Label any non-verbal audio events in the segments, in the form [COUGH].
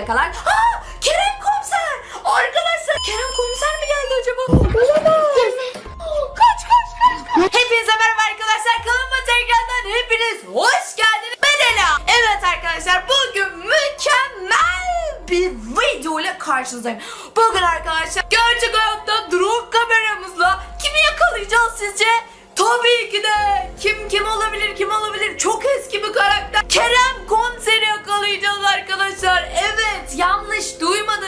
yakalar. Aa Kerem komiser. Arkadaşlar Kerem komiser mi geldi acaba? Olamaz. Kaç kaç kaç. Hepinize merhaba arkadaşlar. Kanalıma tekrardan hepiniz hoş geldiniz. Ben Ela. Evet arkadaşlar bugün mükemmel bir video ile karşınızdayım. Evet yanlış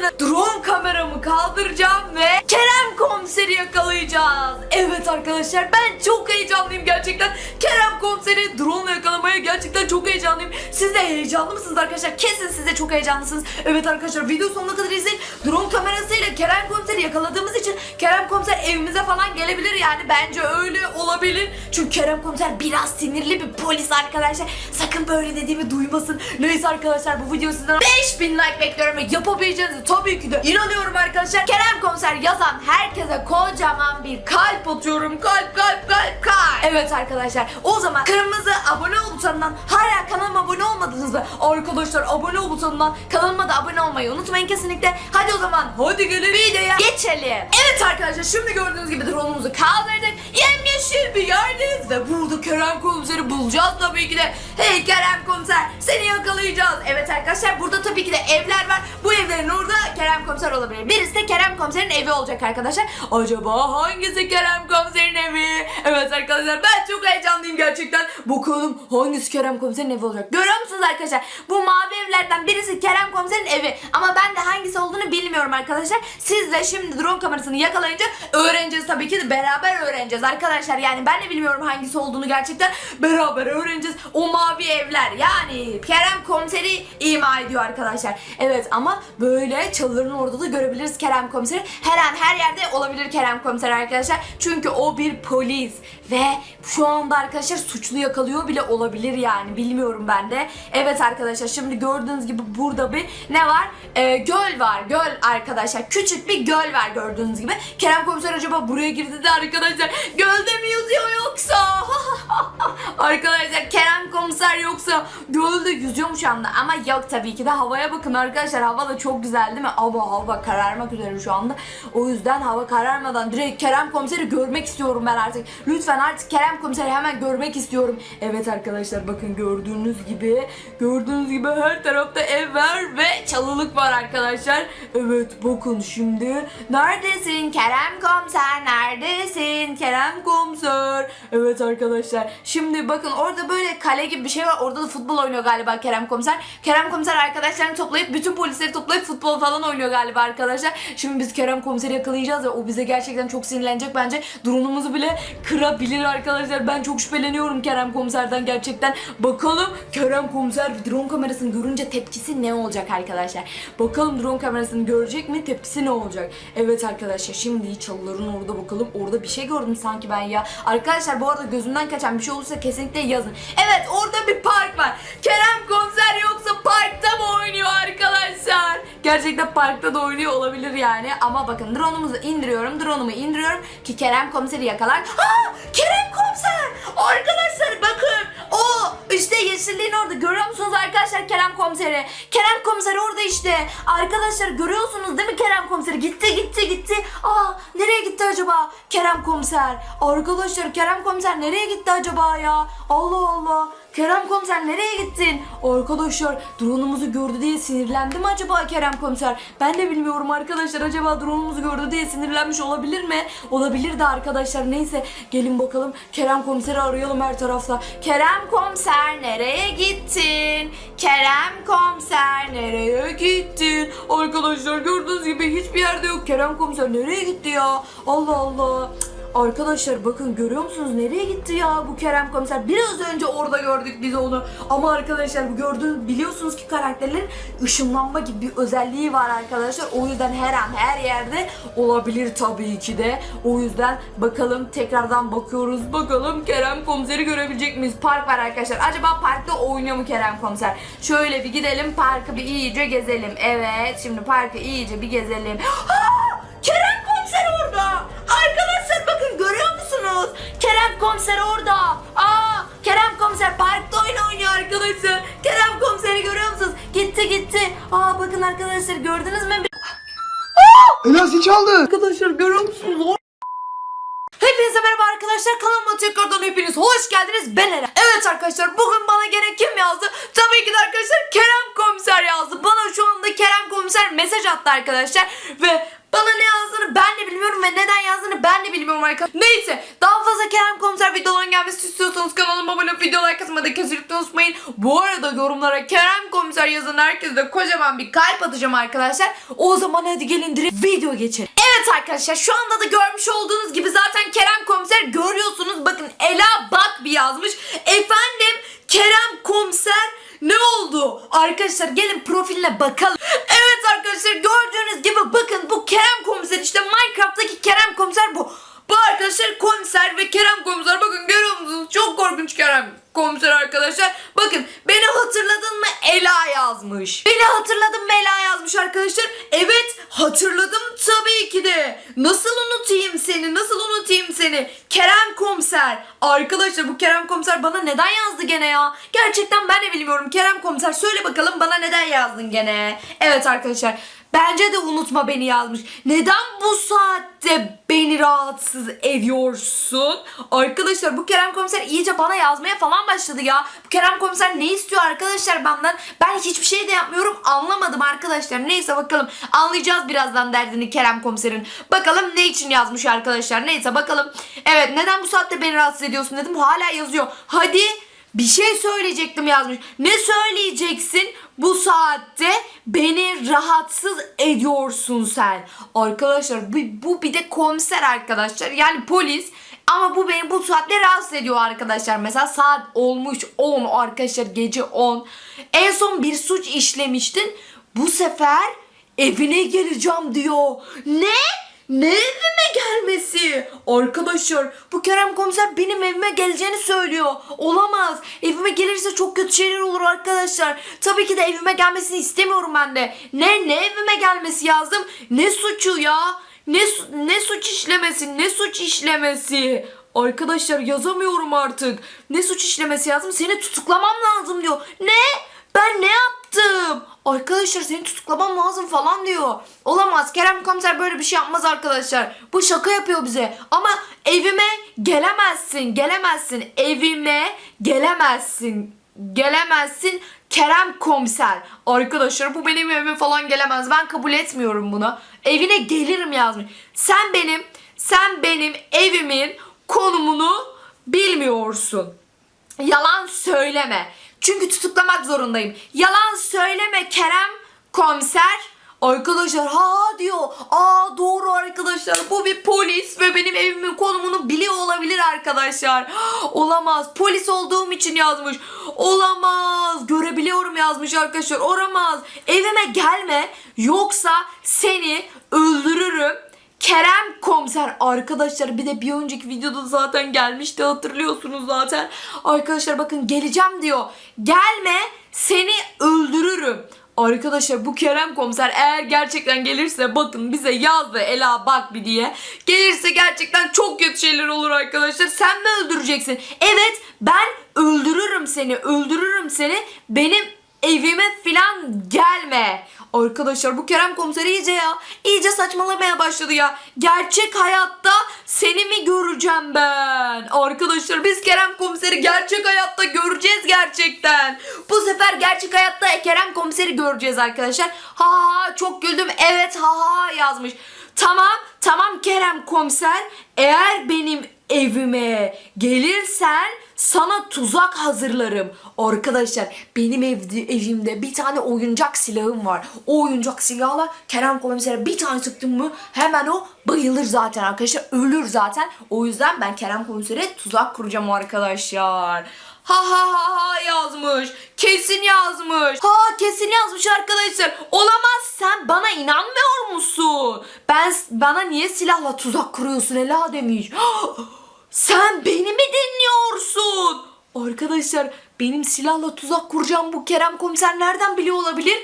duymadınız drone kameramı kaldıracağım ve Kerem komiseri yakalayacağız. Evet arkadaşlar ben çok heyecanlıyım gerçekten. Kerem komiseri drone yakalamaya gerçekten çok heyecanlıyım. Siz de heyecanlı mısınız arkadaşlar? Kesin siz de çok heyecanlısınız. Evet arkadaşlar video sonuna kadar izleyin. Drone kamerasıyla Kerem komiseri yakaladığımız için Kerem komiser evimize falan gelebilir yani. Bence öyle olabilir. Çünkü Kerem komiser biraz sinirli bir polis arkadaşlar. Sakın böyle dediğimi duymasın. Neyse arkadaşlar bu video sizden 5000 like bekliyorum ve yapabileceğinizi tabii ki de inanıyorum arkadaşlar. Kerem komiser yazan herkese kocaman bir kalp atıyorum. Kalp kalp kalp kalp. Evet arkadaşlar o zaman kırmızı abone ol butonundan hala kanalıma abone olmadınız mı arkadaşlar abone ol butonundan kanalıma da abone olmayı unutmayın kesinlikle. Hadi o zaman hadi gelin videoya geçelim. Evet arkadaşlar şimdi gördüğünüz gibi drone'umuzu kaldırdık. Yemyeşil bir yerdeyiz ve burada Kerem komiseri bulacağız tabii ki de. Hey Kerem komiser seni yakalayacağız. Evet arkadaşlar burada tabii ki de evler var. Bu evlerin orada Kerem komiser olabilir. Birisi de Kerem komiserin evi olacak arkadaşlar. Acaba hangisi Kerem komiserin evi? Evet arkadaşlar ben çok heyecanlıyım gerçekten. Bakalım hangisi Kerem komiserin evi olacak? Görüyor musunuz arkadaşlar? Bu mavi evlerden birisi Kerem komiserin evi. Ama ben de hangisi olduğunu bilmiyorum arkadaşlar. Siz de şimdi drone kamerasını yakalayınca öğreneceğiz tabii ki de. Beraber öğreneceğiz arkadaşlar. Yani ben de bilmiyorum hangisi olduğunu gerçekten beraber öğreneceğiz. O mavi evler yani Kerem komiseri ima ediyor arkadaşlar. Evet ama böyle çalıların orada da görebiliriz Kerem komiseri. Her an her yerde olabilir Kerem komiser arkadaşlar. Çünkü o bir polis ve şu anda arkadaşlar suçlu yakalıyor bile olabilir yani bilmiyorum ben de. Evet arkadaşlar şimdi gördüğünüz gibi burada bir ne var? Ee, göl var göl arkadaşlar. Küçük bir göl var gördüğünüz gibi. Kerem komiser acaba buraya girdi de arkadaşlar gölde mi yüzüyor yoksa [LAUGHS] arkadaşlar Kerem komiser yoksa gölde yüzüyor mu şu anda. Ama yok tabii ki de havaya bakın arkadaşlar. Hava da çok güzel değil mi? Hava hava kararmak üzere şu anda. O yüzden hava kararmadan direkt Kerem komiseri görmek istiyorum ben artık. Lütfen artık Kerem komiseri hemen görmek istiyorum. Evet arkadaşlar bakın gördüğünüz gibi gördüğünüz gibi her tarafta ev var ve çalılık var arkadaşlar. Evet bakın şimdi. Neredesin Kerem komiser? Neredesin Kerem komiser? Evet arkadaşlar. Şimdi bakın orada böyle kale gibi bir şey var. Orada da futbol oynuyor galiba Kerem komiser. Kerem komiser arkadaşlarını toplayıp bütün polisleri toplayıp futbol falan oynuyor galiba arkadaşlar. Şimdi biz Kerem komiseri yakalayacağız ve o bize gerçekten çok sinirlenecek. Bence drone'umuzu bile kırabilir arkadaşlar. Ben çok şüpheleniyorum Kerem komiserden gerçekten. Bakalım Kerem komiser drone kamerasını görünce tepkisi ne olacak arkadaşlar? Bakalım drone kamerasını görecek mi? Tepkisi ne olacak? Evet arkadaşlar şimdi çalıların orada bakalım orada bir şey gördüm sanki ben ya. Arkadaşlar bu arada gözümden kaçan bir şey olursa kesinlikle yazın. Evet orada bir park var. Kerem komiser yoksa parkta mı oynuyor arkadaşlar? Gerçekten parkta da oynuyor olabilir yani. Ama bakın drone'umuzu indiriyorum drone'umu indiriyorum ki Kerem komiseri yakalar. Aa Kerem komiser! Arkadaşlar bakın o işte yeşilliğin orada görüyor musunuz arkadaşlar Kerem komiseri. Kerem komiser orada işte. Arkadaşlar görüyorsunuz değil mi Kerem komiseri? Gitti gitti gitti. Aa nereye gitti acaba Kerem komiser? Arkadaşlar Kerem komiser nereye gitti acaba ya? Allah Allah Kerem komiser nereye gittin? Arkadaşlar drone'umuzu gördü diye sinirlendi mi acaba Kerem komiser? Ben de bilmiyorum arkadaşlar. Acaba drone'umuzu gördü diye sinirlenmiş olabilir mi? Olabilir de arkadaşlar. Neyse gelin bakalım Kerem komiseri arayalım her tarafta. Kerem komiser nereye gittin? Kerem komiser nereye gittin? Arkadaşlar gördüğünüz gibi hiçbir yerde yok. Kerem komiser nereye gitti ya? Allah Allah. Cık. Arkadaşlar bakın görüyor musunuz nereye gitti ya bu Kerem komiser? Biraz önce orada gördük biz onu. Ama arkadaşlar bu gördüğünüz biliyorsunuz ki karakterlerin ışınlanma gibi bir özelliği var arkadaşlar. O yüzden her an her yerde olabilir tabii ki de. O yüzden bakalım tekrardan bakıyoruz. Bakalım Kerem komiseri görebilecek miyiz? Park var arkadaşlar. Acaba parkta oynuyor mu Kerem komiser? Şöyle bir gidelim parkı bir iyice gezelim. Evet şimdi parkı iyice bir gezelim. [GASPS] Aa, musunuz? Kerem komiser orada. Aa, Kerem komiser parkta oyun oynuyor arkadaşlar. Kerem komiseri görüyor musunuz? gitti gitti. Aa bakın arkadaşlar gördünüz mü? Ela zil çaldı. Arkadaşlar görüyor musunuz? Hepinize merhaba arkadaşlar kanalıma tekrardan hepiniz hoş geldiniz ben Eren. Evet arkadaşlar bugün bana gene kim yazdı? Tabii ki de arkadaşlar Kerem Komiser yazdı. Bana şu anda Kerem Komiser mesaj attı arkadaşlar ve bana ne yazdığını ben de bilmiyorum ve neden yazdığını ben de bilmiyorum arkadaşlar. Neyse daha fazla Kerem Komiser videoların gelmesi istiyorsanız kanalıma abone olup video like atmayı da kesinlikle unutmayın. Bu arada yorumlara Kerem Komiser yazan herkese kocaman bir kalp atacağım arkadaşlar. O zaman hadi gelin direkt video geçelim. Evet arkadaşlar şu anda da görmüş olduğunuz gibi zaten Kerem Komiser görüyorsunuz. Bakın Ela bak bir yazmış. Efendim Kerem Komiser ne oldu? Arkadaşlar gelin profiline bakalım. Evet arkadaşlar gördüğünüz gibi bakın bu Kerem Komiser işte Minecraft'taki Kerem Komiser bu. Bu arkadaşlar komiser ve Kerem komiser bakın görüyor musunuz? Çok korkunç Kerem komiser arkadaşlar. Bakın beni hatırladın mı Ela yazmış. Beni hatırladın mı Ela yazmış arkadaşlar. Evet hatırladım tabii ki de. Nasıl unutayım seni? Nasıl unutayım seni? Kerem komiser. Arkadaşlar bu Kerem komiser bana neden yazdı gene ya? Gerçekten ben de bilmiyorum. Kerem komiser söyle bakalım bana neden yazdın gene? Evet arkadaşlar Bence de unutma beni yazmış. Neden bu saatte beni rahatsız ediyorsun? Arkadaşlar bu Kerem komiser iyice bana yazmaya falan başladı ya. Bu Kerem komiser ne istiyor arkadaşlar benden? Ben hiçbir şey de yapmıyorum anlamadım arkadaşlar. Neyse bakalım anlayacağız birazdan derdini Kerem komiserin. Bakalım ne için yazmış arkadaşlar. Neyse bakalım. Evet neden bu saatte beni rahatsız ediyorsun dedim. Hala yazıyor. Hadi bir şey söyleyecektim yazmış. Ne söyleyeceksin? Bu saatte beni rahatsız ediyorsun sen. Arkadaşlar bu, bu bir de komiser arkadaşlar. Yani polis. Ama bu beni bu saatte rahatsız ediyor arkadaşlar. Mesela saat olmuş 10 arkadaşlar gece 10. En son bir suç işlemiştin. Bu sefer evine geleceğim diyor. Ne? Ne evime gelmesi? Arkadaşlar bu Kerem komiser benim evime geleceğini söylüyor. Olamaz. Evime gelirse çok kötü şeyler olur arkadaşlar. Tabii ki de evime gelmesini istemiyorum ben de. Ne ne evime gelmesi yazdım? Ne suçu ya? Ne ne suç işlemesi? Ne suç işlemesi? Arkadaşlar yazamıyorum artık. Ne suç işlemesi yazdım? Seni tutuklamam lazım diyor. Ne? Ben ne yaptım? Arkadaşlar seni tutuklamam lazım falan diyor. Olamaz. Kerem komiser böyle bir şey yapmaz arkadaşlar. Bu şaka yapıyor bize. Ama evime gelemezsin. Gelemezsin. Evime gelemezsin. Gelemezsin. Kerem komiser. Arkadaşlar bu benim evime falan gelemez. Ben kabul etmiyorum bunu. Evine gelirim yazmış. Sen benim sen benim evimin konumunu bilmiyorsun. Yalan söyleme. Çünkü tutuklamak zorundayım. Yalan söyleme Kerem komiser. Arkadaşlar ha diyor. Aa doğru arkadaşlar. Bu bir polis ve benim evimin konumunu biliyor olabilir arkadaşlar. [GASPS] Olamaz. Polis olduğum için yazmış. Olamaz. Görebiliyorum yazmış arkadaşlar. Olamaz. Evime gelme. Yoksa seni öldürürüm. Kerem komiser arkadaşlar bir de bir önceki videoda zaten gelmişti hatırlıyorsunuz zaten. Arkadaşlar bakın geleceğim diyor. Gelme seni öldürürüm. Arkadaşlar bu Kerem komiser eğer gerçekten gelirse bakın bize yazdı Ela bak bir diye. Gelirse gerçekten çok kötü şeyler olur arkadaşlar. Sen mi öldüreceksin? Evet ben öldürürüm seni öldürürüm seni. Benim evime filan gelme. Arkadaşlar bu Kerem komiser iyice ya. iyice saçmalamaya başladı ya. Gerçek hayatta seni mi göreceğim ben? Arkadaşlar biz Kerem komiseri gerçek hayatta göreceğiz gerçekten. Bu sefer gerçek hayatta Kerem komiseri göreceğiz arkadaşlar. Ha ha çok güldüm. Evet ha ha yazmış. Tamam tamam Kerem komiser. Eğer benim evime gelirsen sana tuzak hazırlarım. Arkadaşlar benim evde, evimde bir tane oyuncak silahım var. O oyuncak silahla Kerem komisere bir tane sıktım mı hemen o bayılır zaten arkadaşlar. Ölür zaten. O yüzden ben Kerem komisere tuzak kuracağım arkadaşlar. Ha ha ha ha yazmış. Kesin yazmış. Ha kesin yazmış arkadaşlar. Olamaz sen bana inanmıyor musun? Ben bana niye silahla tuzak kuruyorsun Ela demiş. [GASPS] Sen beni? Arkadaşlar benim silahla tuzak kuracağım bu Kerem komiser nereden biliyor olabilir?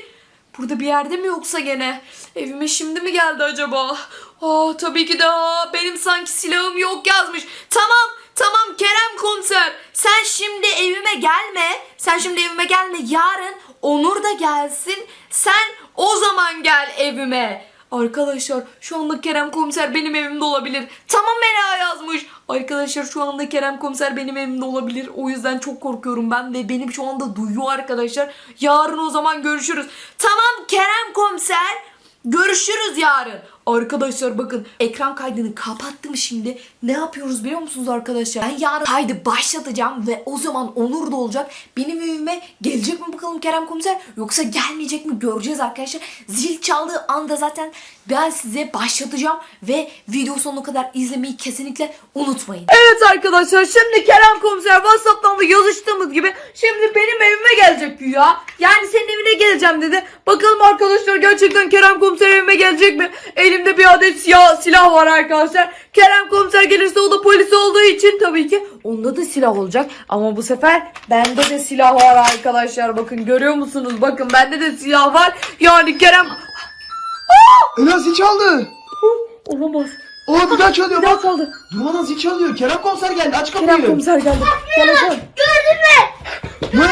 Burada bir yerde mi yoksa gene? Evime şimdi mi geldi acaba? Aa tabii ki de aa, benim sanki silahım yok yazmış. Tamam Tamam Kerem komiser. Sen şimdi evime gelme. Sen şimdi evime gelme. Yarın Onur da gelsin. Sen o zaman gel evime. Arkadaşlar şu anda Kerem komiser benim evimde olabilir. Tamam Mela yazmış. Arkadaşlar şu anda Kerem komiser benim evimde olabilir. O yüzden çok korkuyorum ben ve benim şu anda duyuyor arkadaşlar. Yarın o zaman görüşürüz. Tamam Kerem komiser. Görüşürüz yarın. Arkadaşlar bakın ekran kaydını kapattım şimdi. Ne yapıyoruz biliyor musunuz arkadaşlar? Ben yarın kaydı başlatacağım ve o zaman Onur da olacak. Benim evime gelecek mi bakalım Kerem Komiser yoksa gelmeyecek mi göreceğiz arkadaşlar. Zil çaldığı anda zaten ben size başlatacağım ve video sonuna kadar izlemeyi kesinlikle unutmayın. Evet arkadaşlar şimdi Kerem Komiser WhatsApp'tan da yazıştığımız gibi şimdi benim evime gelecek ya. Yani senin evine geleceğim dedi. Bakalım arkadaşlar gerçekten Kerem Komiser evime gelecek mi? Elimde bir adet siyah silah var arkadaşlar. Kerem Komiser gelirse o da polis olduğu için tabii ki onda da silah olacak. Ama bu sefer bende de silah var arkadaşlar. Bakın görüyor musunuz? Bakın bende de silah var. Yani Kerem... Ela zil çaldı. Olamaz. Aa bir daha çalıyor Bir daha bak. çaldı. Durmadan zil çalıyor. Kerem komiser geldi aç kapıyı. Kerem Komiser geldi. Gel açalım. Ne?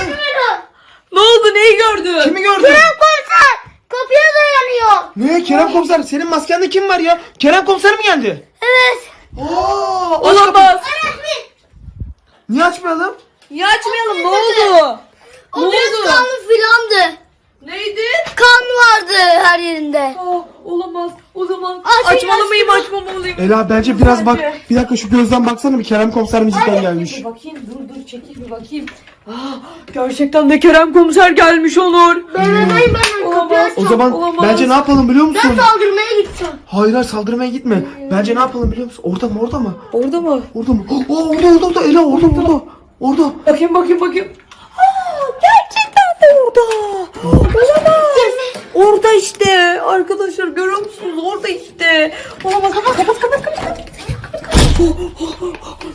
Ne oldu? Neyi gördün? Kimi gördün? Komiser kapıya dayanıyor. Ne Kerem komiser senin maskende kim var ya? Kerem komiser mi geldi? Evet. Aç kapıyı. Olamaz. Niye açmayalım? Niye açmayalım? Ne oldu? O Ne biraz oldu? kanlı filandı. Neydi? Kan vardı her yerinde. Aa, olamaz. O zaman Aç, açmalı aç, mıyım aç. açmamalıyım? Ela bence biraz bak. Bir dakika şu gözden baksana bir Kerem komiser mi cidden gelmiş? Bir bakayım dur dur çekil bir bakayım. Aa, gerçekten de Kerem komiser gelmiş Onur. Ben ben ben ben Olamaz. O zaman Olamaz. bence ne yapalım biliyor musun? Ben saldırmaya gideceğim. Hayır hayır saldırmaya gitme. Bence ne yapalım biliyor musun? Orada mı orada mı? Orada mı? Orada mı? [GASPS] Aa orada orada orada Ela orada orada. Orada. Bakayım bakayım bakayım. Aa, gerçekten de orada. [GASPS] Olamaz. Orada işte. Arkadaşlar görüyor musunuz? Orada işte. Olamaz. Kapat kapat kapat kapat.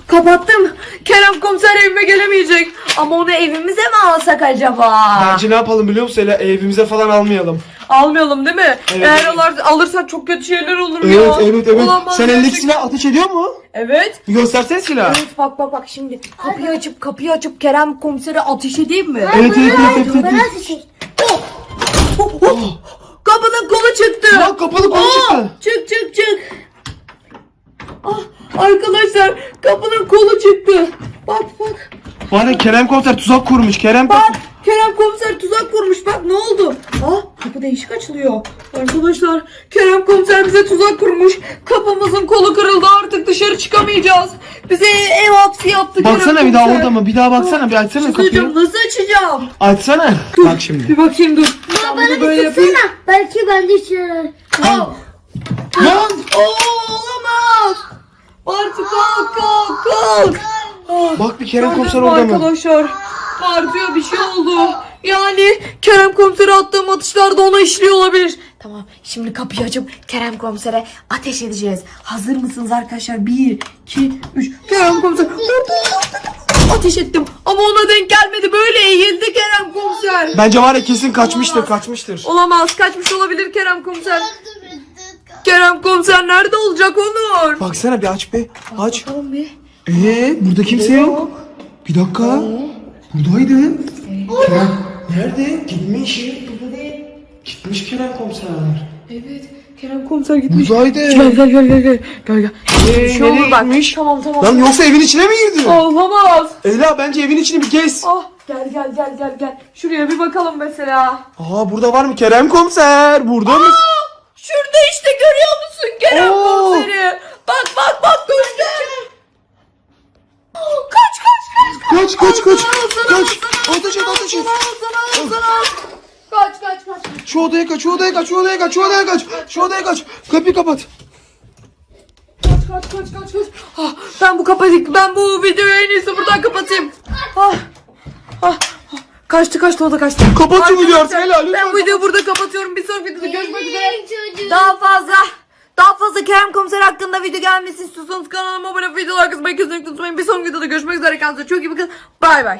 Kapattım. Kerem komiser evime gelemeyecek. Ama onu evimize mi alsak acaba? Bence ne yapalım biliyor musun Ela? Evimize falan almayalım. Almayalım değil mi? Evet. Eğer alar, alırsak çok kötü şeyler olur Evet ya. evet evet. Olamaz Sen elindeki gerçekten. silah ateş ediyor mu? Evet. Göstersene silah. Evet bak bak bak şimdi kapıyı açıp kapıyı açıp Kerem komisere ateş edeyim mi? Evet evet evet evet. Ben evet. nasıl şey? Kapının kolu çıktı. Ya kapalı konu Aa, çıktı. Çık çık çık. Ah, arkadaşlar kapının kolu çıktı. Bak bak. Ya Kerem komiser tuzak kurmuş. Kerem Bak. Kerem komiser tuzak kurmuş bak ne oldu? Ah kapı değişik açılıyor. Arkadaşlar Kerem komiser bize tuzak kurmuş. Kapımızın kolu kırıldı artık dışarı çıkamayacağız. Bize ev hapsi yaptı Baksana Kerem bir daha komiser. orada mı? Bir daha baksana bir açsana Açacağım, kapıyı. nasıl açacağım? Açsana. Bak şimdi. Bir bakayım dur. Ben Bana bir böyle yapayım. tutsana. Belki bende işe yarar. Aa, Lan. Oo. Bartu kalk kalk kalk. Bak bir Kerem gördünüz komiser mü orada mı? Arkadaşlar Bartu'ya bir şey oldu. Yani Kerem komisere attığım atışlar da ona işliyor olabilir. Tamam şimdi kapıyı açıp Kerem komisere ateş edeceğiz. Hazır mısınız arkadaşlar? Bir, iki, üç. Kerem komiser. Ateş ettim ama ona denk gelmedi. Böyle eğildi Kerem komiser. Bence var ya kesin kaçmıştır kaçmıştır. Olamaz kaçmış olabilir Kerem komiser. Kerem komiser nerede olacak Onur? Baksana bir aç be. Aç. Bakalım bir. Ee burada kimse yok. Bir dakika. Buradaydı. Kerem nerede? Gitmiş. Gitmiş Kerem komiser. Evet Kerem komiser gitmiş. Buradaydı. Gel gel gel gel gel. Gel gel. Ee, Bir şey olur bak. gitmiş? Tamam tamam. Lan yoksa evin içine mi girdi? Olamaz. Ela bence evin içini bir gez. Ah gel gel gel gel gel. Şuraya bir bakalım mesela. Aa burada var mı Kerem komiser? Burada mı? Şurada işte görüyor musun Kerem Oo. komiseri? Bak bak bak göster. Kaç kaç kaç kaç. Kaç kaç kaç. Kaç. Ateş et ateş et. Kaç kaç kaç. Şu odaya kaç, şu odaya kaç, şu odaya kaç, şu odaya kaç, şu odaya kaç. Kapıyı kapat. Kaç kaç kaç kaç kaç. Ah, ben bu kapatayım. Ben bu videoyu en iyisi buradan kapatayım. Ah, ah. Kaçtı kaçtı o da kaçtı. Kapat şu videoyu artık, lütfen Ben bu videoyu burada kapatıyorum. Bir sonraki videoda görüşmek üzere. Daha fazla daha fazla Kerem Komiser hakkında video gelmesi istiyorsanız kanalıma abone olup videolar kısmayı kesinlikle unutmayın. Bir sonraki videoda görüşmek üzere. Kendinize çok iyi bakın. Bay bay.